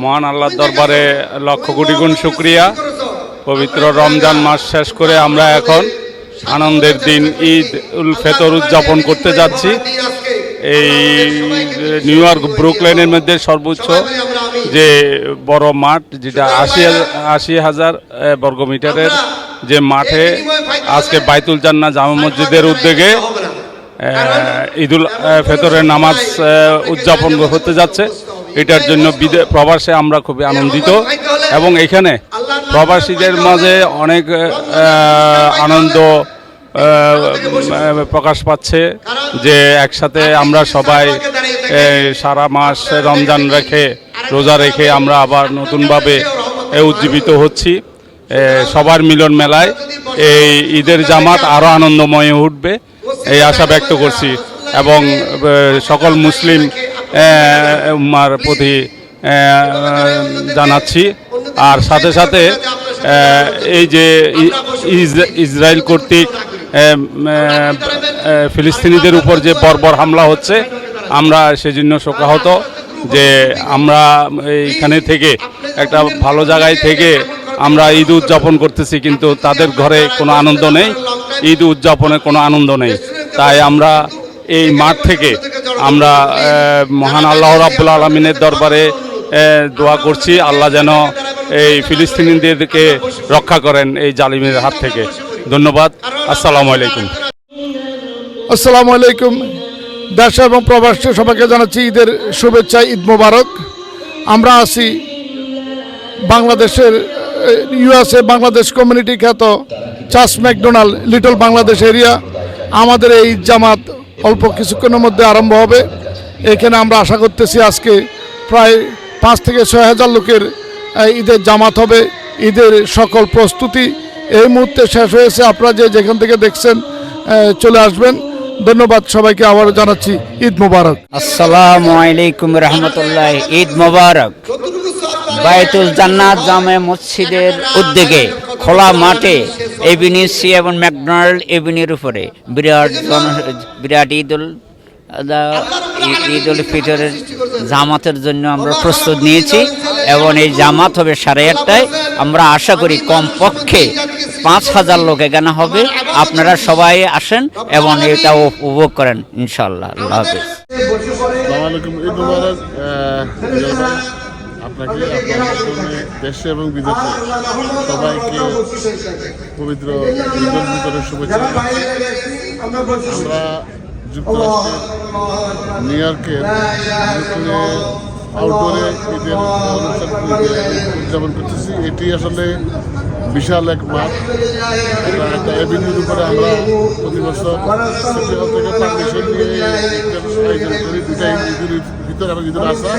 মহান আল্লাহর দরবারে লক্ষ কোটি গুণ শুক্রিয়া। পবিত্র রমজান মাস শেষ করে আমরা এখন আনন্দের দিন ঈদ উল ফেতর উদযাপন করতে যাচ্ছি। এই নিউ ইয়র্ক ব্রুকলেনের মধ্যে সর্বোচ্চ যে বড় মাঠ, যেটা আশি আশি হাজার বর্গমিটারের যে মাঠে আজকে বাইতুল জান্না জামা মসজিদের উদ্যোগে ঈদুল ফেতরের নামাজ উদযাপন হতে যাচ্ছে। এটার জন্য প্রবাসে আমরা খুবই আনন্দিত। এবং এখানে প্রবাসীদের মাঝে অনেক আনন্দ প্রকাশ পাচ্ছে যে একসাথে আমরা সবাই সারা মাস রমজান রেখে, রোজা রেখে আমরা আবার নতুনভাবে উজ্জীবিত হচ্ছি। সবার মিলন মেলায় এই ঈদের জামাত আরও আনন্দময় উঠবে, এই আশা ব্যক্ত করছি। এবং সকল মুসলিম উম্মার প্রতি জানাচ্ছি। আর সাথে সাথে এই যে ইসরায়েল কর্তৃক ফিলিস্তিনিদের উপর যে বর্বর হামলা হচ্ছে, আমরা সেজন্য শোকাহত যে আমরা এইখানে থেকে, একটা ভালো জায়গায় থেকে আমরা ঈদ উদযাপন করতেছি, কিন্তু তাদের ঘরে কোনো আনন্দ নেই। ঈদ উদযাপনে কোনো আনন্দ নেই। তাই আমরা এই মাঠ থেকে আমরা মহান আল্লাহ রাব্বুল আলমিনের দরবারে দোয়া করছি আল্লাহ যেন এই ফিলিস্তিনিদেরকে রক্ষা করেন এই জালিমের হাত থেকে। ধন্যবাদ। আসসালামু আলাইকুম। আসসালামু আলাইকুম। দেশ এবং প্রবাসী সবাইকে জানাচ্ছি ঈদের শুভেচ্ছা ঈদ মোবারক। আমরা আছি বাংলাদেশের ইউএসএ বাংলাদেশ কমিউনিটি খ্যাত church McDonald little Bangladesh area. আমাদের এই জামাত অল্প কিছুক্ষণের মধ্যে আরম্ভ হবে। এখানে আমরা আশা করতেছি আজকে প্রায় পাঁচ থেকে ছয় হাজার লোকের ঈদের জামাত হবে। ঈদের সকল প্রস্তুতি এই মুহূর্তে শেষ হয়েছে। আপনারা যে যেখান থেকে দেখছেন চলে আসবেন। ধন্যবাদ সবাইকে আবারও জানাচ্ছি। ঈদ মোবারক। আসসালামু আলাইকুম রহমতুল্লাহ। ঈদ মোবারক। বাইতুল জান্নাত জামে মসজিদের উদ্যোগে খোলা মাঠে এভিনিউ সি এবং ম্যাকডোনাল্ড এভিনিউর উপরে। বিরাট বিরাট আদা- ই- ঈদ উল ফিতরের জামাতের জন্য আমরা প্রস্তুত নিয়েছি এবং এই জামাত হবে সাড়ে আটটায়। আমরা আশা করি কমপক্ষে পাঁচ হাজার লোক এখানে হবে। আপনারা সবাই আসেন এবং এটা উপভোগ করেন ইনশাল্লাহ আল্লাহ হাফিজ। আপনাকে আপনার দেশে এবং বিদেশে সবাইকে পবিত্র ঈদের ভিতরে শুভেচ্ছা। আমরা যুক্তরাষ্ট্রের নিউ ইয়র্কের আউটডোরে ঈদের অনুষ্ঠান উদযাপন করতেছি এটি আসলে বিশাল এক মাঠ। একটা এভিনিউর উপরে আমরা প্রতি বছর থেকে পারমিশন নিয়ে দুটাই ঈদের ভিতরে এবং ঈদের আসা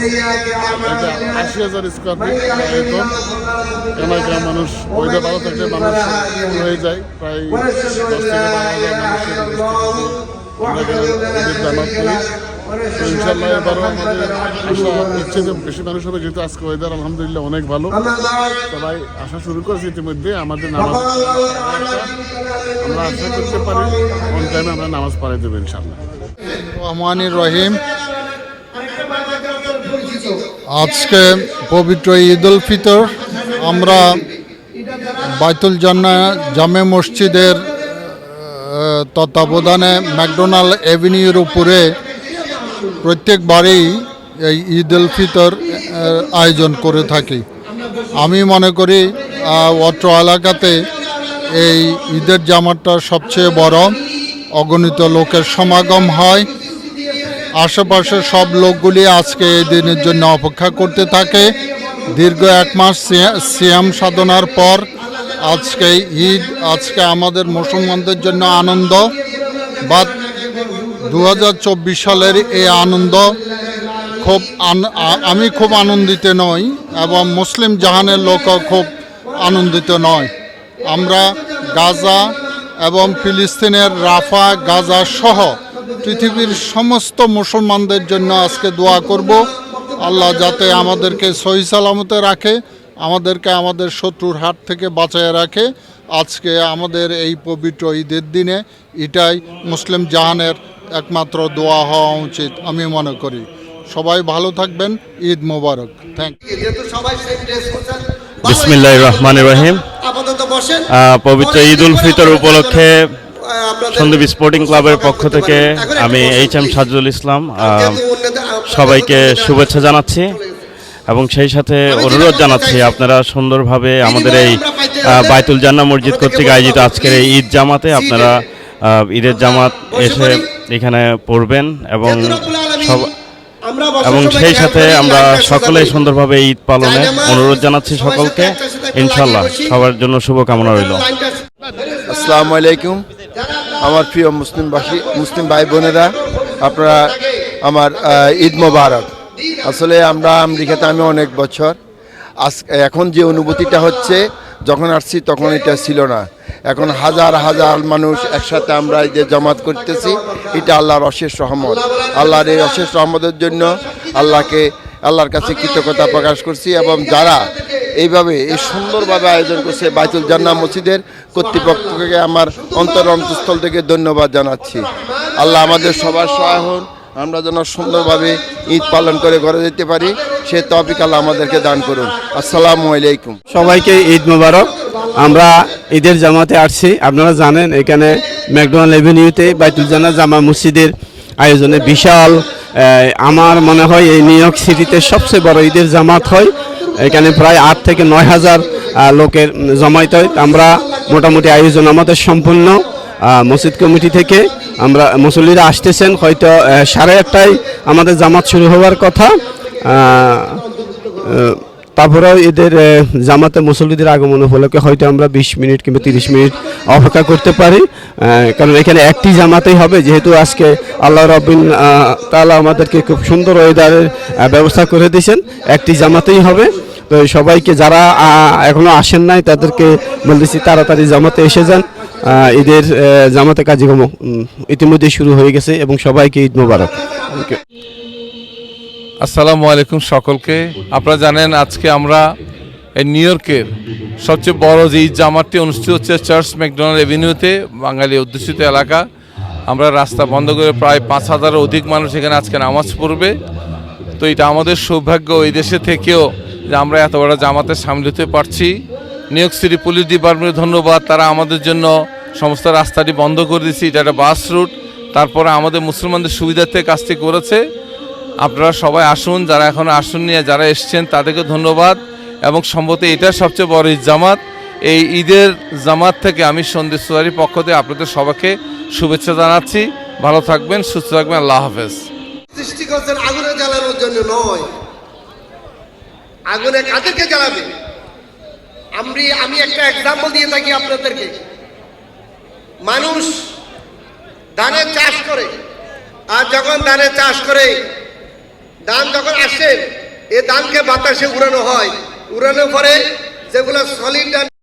এটা আশি হাজার স্কোয়ার ফিট আয়তন এলাকার মানুষ ওইটা ভালো থাকলে মানুষ হয়ে যায়। প্রায় দশ থেকে বারো হাজার মানুষের আমরা জামাত আজকে আলহামদুলিল্লাহ অনেক ভালো। সবাই শুরু ইতিমধ্যে আমাদের নামাজ আমরা নামাজ রহিম। আজকে পবিত্র ঈদ উল ফিতর, আমরা বাইতুল জান্না জামে মসজিদের তত্ত্বাবধানে ম্যাকডোনাল্ড এভিনিউর উপরে প্রত্যেকবারেই এই ঈদ উল ফিতর আয়োজন করে থাকি। আমি মনে করি অত্র এলাকাতে এই ঈদের জামাতটা সবচেয়ে বড়। অগণিত লোকের সমাগম হয়। আশেপাশে সব লোকগুলি আজকে এই দিনের জন্য অপেক্ষা করতে থাকে। দীর্ঘ এক মাস সিয়া- সিয়াম সাধনার পর আজকে ঈদ, আজকে আমাদের মুসলমানদের জন্য আনন্দ। বা দু হাজার চব্বিশ সালের এই আনন্দ খুব আমি খুব আনন্দিত নই এবং মুসলিম জাহানের লোকও খুব আনন্দিত নয়। আমরা গাজা এবং ফিলিস্তিনের রাফা, গাজা সহ পৃথিবীর সমস্ত মুসলমানদের জন্য আজকে দোয়া করব। আল্লাহ যাতে আমাদেরকে সহি সালামতে রাখে, আমাদেরকে আমাদের শত্রুর হাত থেকে বাঁচায় রাখে। আজকে আমাদের এই পবিত্র ঈদের দিনে এটাই মুসলিম জাহানের একমাত্র দোয়া হওয়া উচিত আমি মনে করি। সবাই ভালো থাকবেন ঈদ মোবারক। থ্যাংক যেহেতু সবাই সেম বিসমিল্লাহ রহমান রহিম। পবিত্র ঈদ উল ফিতর উপলক্ষে সন্দীপ স্পোর্টিং ক্লাবের পক্ষ থেকে আমি এইচ এম সাজুল ইসলাম সবাইকে শুভেচ্ছা জানাচ্ছি এবং সেই সাথে অনুরোধ জানাচ্ছি আপনারা সুন্দরভাবে আমাদের এই বাইতুল জান্না মসজিদ কর্তৃক আয়োজিত আজকের এই ঈদ জামাতে আপনারা ঈদের জামাত এসে এখানে পড়বেন এবং এবং সেই সাথে আমরা করি। সুন্দরভাবে ঈদ পালনে অনুরোধ জানাচ্ছি সকলকে। ইনশাল্লাহ সবার জন্য শুভকামনা রইল। আসসালামু আলাইকুম। আমার প্রিয় মুসলিমবাসী মুসলিম ভাই বোনেরা আপনারা আমার ঈদ মোবারক। আসলে আমরা আমেরিকাতে আমি অনেক বছর। আজ এখন যে অনুভূতিটা হচ্ছে যখন আসছি তখন এটা ছিল না। এখন হাজার হাজার মানুষ একসাথে আমরা এই যে জমাত করতেছি, এটা আল্লাহর অশেষ রহমত। আল্লাহর এই অশেষ রহমতের জন্য আল্লাহকে, আল্লাহর কাছে কৃতজ্ঞতা প্রকাশ করছি এবং যারা এইভাবে এই সুন্দরভাবে আয়োজন করছে বাইতুল জান্না মসজিদের কর্তৃপক্ষকে আমার অন্তর অন্তঃস্থল থেকে ধন্যবাদ জানাচ্ছি। আল্লাহ আমাদের সবার সহায় হন আমরা যেন সুন্দরভাবে ঈদ পালন করে ঘরে যেতে পারি, সে তফিক আমাদেরকে দান করুন। আসসালামু আলাইকুম। সবাইকে ঈদ মোবারক। আমরা ঈদের জামাতে আসছি। আপনারা জানেন, এখানে ম্যাকডোনাল্ড এভিনিউতে বাইতুল জানা জামা মসজিদের আয়োজনে বিশাল আমার মনে হয় এই নিউ ইয়র্ক সিটিতে সবচেয়ে বড় ঈদের জামাত হয়। এখানে প্রায় আট থেকে নয় হাজার লোকের জমায়েত হয়। আমরা মোটামুটি আয়োজন আমাদের সম্পূর্ণ মসজিদ কমিটি থেকে। আমরা মুসল্লিরা আসতেছেন, হয়তো সাড়ে আটটায় আমাদের জামাত শুরু হওয়ার কথা। তারপরেও এদের জামাতে মুসল্লিদের আগমন উপলক্ষে হয়তো আমরা বিশ মিনিট কিংবা তিরিশ মিনিট অপেক্ষা করতে পারি। কারণ এখানে একটি জামাতেই হবে, যেহেতু আজকে আল্লাহ রবিন তালা আমাদেরকে খুব সুন্দর ওয়েদারের ব্যবস্থা করে দিয়েছেন, একটি জামাতেই হবে। তো সবাইকে যারা আহ, এখনও আসেন নাই তাদেরকে বলতেছি তাড়াতাড়ি জামাতে এসে যান। ঈদের জামাতে কার্যক্রম ইতিমধ্যে শুরু হয়ে গেছে এবং সবাইকে ঈদ মোবারক. আসসালামু আলাইকুম সকলকে। আপনারা জানেন আজকে আমরা নিউ ইয়র্কের সবচেয়ে বড় যে ঈদ জামাতটি অনুষ্ঠিত হচ্ছে চার্চ ম্যাকডোনাল্ড এভিনিউতে বাঙালি অধ্যুষিত এলাকা। আমরা রাস্তা বন্ধ করে প্রায় পাঁচ হাজারের অধিক মানুষ এখানে আজকে নামাজ পড়বে। তো এটা আমাদের সৌভাগ্য এই দেশে থেকেও যে আমরা এত বড় জামাতে সামিল হতে পারছি। ইয়র্ক সিটি পুলিশ ডিপার্টমেন্টের ধন্যবাদ। তারা আমাদের জন্য সমস্ত রাস্তাটি বন্ধ করে দিয়েছে। এটা একটা বাস রুট। তারপরে আমাদের মুসলমানদের সুবিধার্থে কাজটি করেছে। আপনারা সবাই আসুন, যারা এখন আসুন নিয়ে যারা এসছেন, তাদেরকে ধন্যবাদ। এবং সম্ভবত এটা সবচেয়ে বড় ঈদ জামাত। এই ঈদের জামাত থেকে আমি সন্দীপ সুয়ারির পক্ষ থেকে আপনাদের সবাইকে শুভেচ্ছা জানাচ্ছি। ভালো থাকবেন, সুস্থ থাকবেন। আল্লাহ হাফেজ। সৃষ্টি করছেন আগুনে জ্বালানোর জন্য নয়। আগুনে কাদেরকে জ্বালাবে? আমি আমি একটা এক্সাম্পল দিয়ে থাকি আপনাদেরকে। মানুষ ধানের চাষ করে, আর যখন ধানের চাষ করে, ধান যখন আসে, এ ধানকে বাতাসে উড়ানো হয়। উড়ানোর পরে যেগুলো সলিড